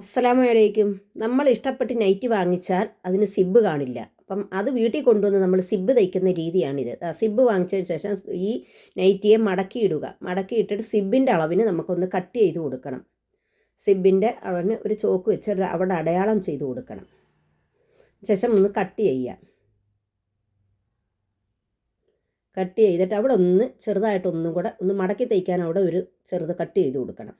അസ്സലാമു അലൈക്കും നമ്മൾ ഇഷ്ടപ്പെട്ട് നൈറ്റ് വാങ്ങിച്ചാൽ അതിന് സിബ് കാണില്ല. അപ്പം അത് വീട്ടിൽ കൊണ്ടുവന്ന് നമ്മൾ സിബ് തയ്ക്കുന്ന രീതിയാണിത്. സിബ് വാങ്ങിച്ചതിന് ശേഷം ഈ നൈറ്റിയെ മടക്കിയിടുക. മടക്കിയിട്ടിട്ട് സിബിന്റെ അളവിന് നമുക്കൊന്ന് കട്ട് ചെയ്ത് കൊടുക്കണം. സിബിന്റെ അളവിന് ഒരു ചോക്ക് വെച്ച് അവിടെ അടയാളം ചെയ്ത് കൊടുക്കണം. ശേഷം ഒന്ന് കട്ട് ചെയ്യുക. കട്ട് ചെയ്തിട്ട് അവിടെ ഒന്ന് ചെറുതായിട്ടൊന്നും കൂടെ ഒന്ന് മടക്കി തയ്ക്കാൻ അവിടെ ഒരു ചെറുത് കട്ട് ചെയ്ത് കൊടുക്കണം.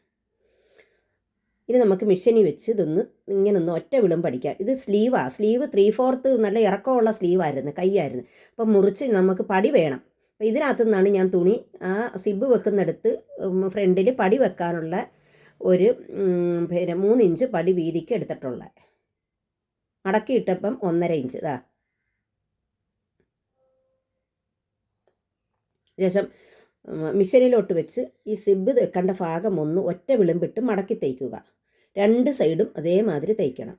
ഇനി നമുക്ക് മിഷനി വെച്ച് ഇതൊന്ന് ഇങ്ങനെ ഒന്ന് ഒറ്റ വിളും പഠിക്കാം ഇത് സ്ലീവാണ് സ്ലീവ് ത്രീ ഫോർത്ത് നല്ല ഇറക്കമുള്ള സ്ലീവായിരുന്നു കൈയായിരുന്നു. അപ്പം മുറിച്ച് നമുക്ക് പടി വേണം. അപ്പോൾ ഇതിനകത്തു നിന്നാണ് ഞാൻ തുണി ആ സിബ് വെക്കുന്നിടത്ത് ഫ്രണ്ടിൽ പടി വെക്കാനുള്ള ഒരു പിന്നെ മൂന്ന് ഇഞ്ച് പടി വീതിക്ക് എടുത്തിട്ടുള്ളത് മടക്കിയിട്ടപ്പം ഒന്നര ഇഞ്ച് ഇതാ ശേഷം മിഷനിലോട്ട് വെച്ച് ഈ സിബ് വെക്കേണ്ട ഭാഗം ഒന്ന് ഒറ്റ വിളിമ്പിട്ട് മടക്കി തയ്ക്കുക രണ്ട് സൈഡും അതേമാതിരി തയ്ക്കണം.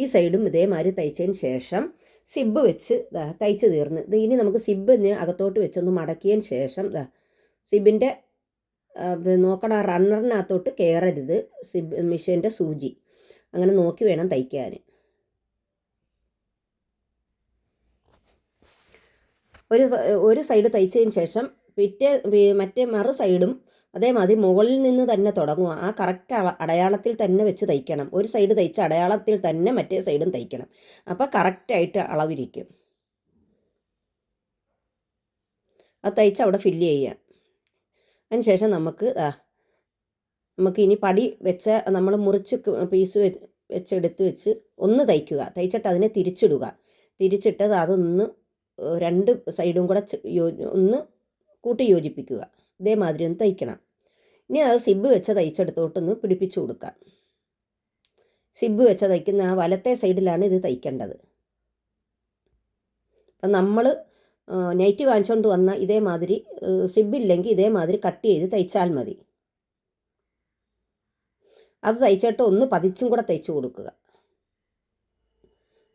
ഈ സൈഡും ഇതേമാതിരി തയ്ച്ചതിന് ശേഷം സിബ് വെച്ച് തയ്ച്ച് തീർന്ന്. ഇനി നമുക്ക് സിബിന് അകത്തോട്ട് വെച്ചൊന്ന് മടക്കിയതിന് ശേഷം സിബിന്റെ നോക്കണം റണ്ണറിനകത്തോട്ട് കയറരുത് സിബ് മിഷീന്റെ സൂചി. അങ്ങനെ നോക്കി വേണം തയ്ക്കാൻ ഒരു ഒരു സൈഡ് തയ്ച്ചതിന് ശേഷം പിറ്റേ മറ്റേ മറു സൈഡും അതേമാതിരി മുകളിൽ നിന്ന് തന്നെ തുടങ്ങുക. ആ കറക്റ്റ് അടയാളത്തിൽ തന്നെ വെച്ച് തയ്ക്കണം. ഒരു സൈഡ് തയ്ച്ച അടയാളത്തിൽ തന്നെ മറ്റേ സൈഡും തയ്ക്കണം. അപ്പോൾ കറക്റ്റായിട്ട് അളവിരിക്കും. അത് തയ്ച്ച് അവിടെ ഫില്ല് ചെയ്യുക. അതിനുശേഷം നമുക്ക് നമുക്ക് ഇനി പടി വെച്ച നമ്മൾ മുറിച്ച് പീസ് വെച്ചെടുത്ത് വെച്ച് ഒന്ന് തയ്ക്കുക. തയ്ച്ചിട്ട് അതിനെ തിരിച്ചിടുക. തിരിച്ചിട്ടത് അതൊന്ന് രണ്ട് സൈഡും കൂടെ ഒന്ന് കൂട്ടി യോജിപ്പിക്കുക. ഇതേമാതിരി ഒന്ന് തയ്ക്കണം. ഇനി അത് സിബ് വെച്ച തയ്ച്ചെടുത്തോട്ടൊന്ന് പിടിപ്പിച്ചു കൊടുക്കാം സിബ് വെച്ച തയ്ക്കുന്ന ആ വലത്തെ സൈഡിലാണ് ഇത് തയ്ക്കേണ്ടത്. അപ്പം നമ്മൾ നൈറ്റ് വാങ്ങിച്ചുകൊണ്ട് വന്ന ഇതേമാതിരി സിബില്ലെങ്കിൽ ഇതേമാതിരി കട്ട് ചെയ്ത് തയ്ച്ചാൽ മതി. അത് തയ്ച്ചിട്ട് ഒന്ന് പതിച്ചും കൂടെ തയ്ച്ചു കൊടുക്കുക.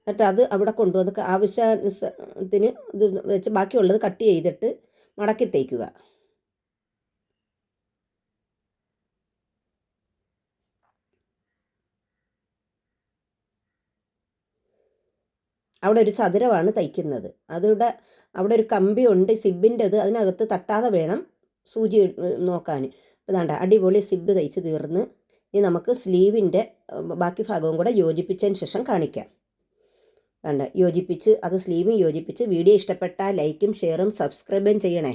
എന്നിട്ട് അത് അവിടെ കൊണ്ടുവന്ന് ആവശ്യത്തിന് ഇത് വെച്ച് ബാക്കിയുള്ളത് കട്ട് ചെയ്തിട്ട് മടക്കി തയ്ക്കുക. അവിടെ ഒരു ചതുരമാണ് തയ്ക്കുന്നത്. അതിവിടെ അവിടെ ഒരു കമ്പി ഉണ്ട് സിബിന്റെത് അതിനകത്ത് തട്ടാതെ വേണം സൂചി നോക്കാൻ. ഇതാണ്ട അടിപൊളി സിബ് തയ്ച്ച് തീർന്ന് ഇനി നമുക്ക് സ്ലീവിന്റെ ബാക്കി ഭാഗവും കൂടെ യോജിപ്പിച്ചതിന് ശേഷം കാണിക്കാം. കണ്ട് യോജിപ്പിച്ച് അത് സ്ലീവും യോജിപ്പിച്ച് വീഡിയോ ഇഷ്ടപ്പെട്ടാൽ ലൈക്കും ഷെയറും സബ്സ്ക്രൈബും ചെയ്യണേ.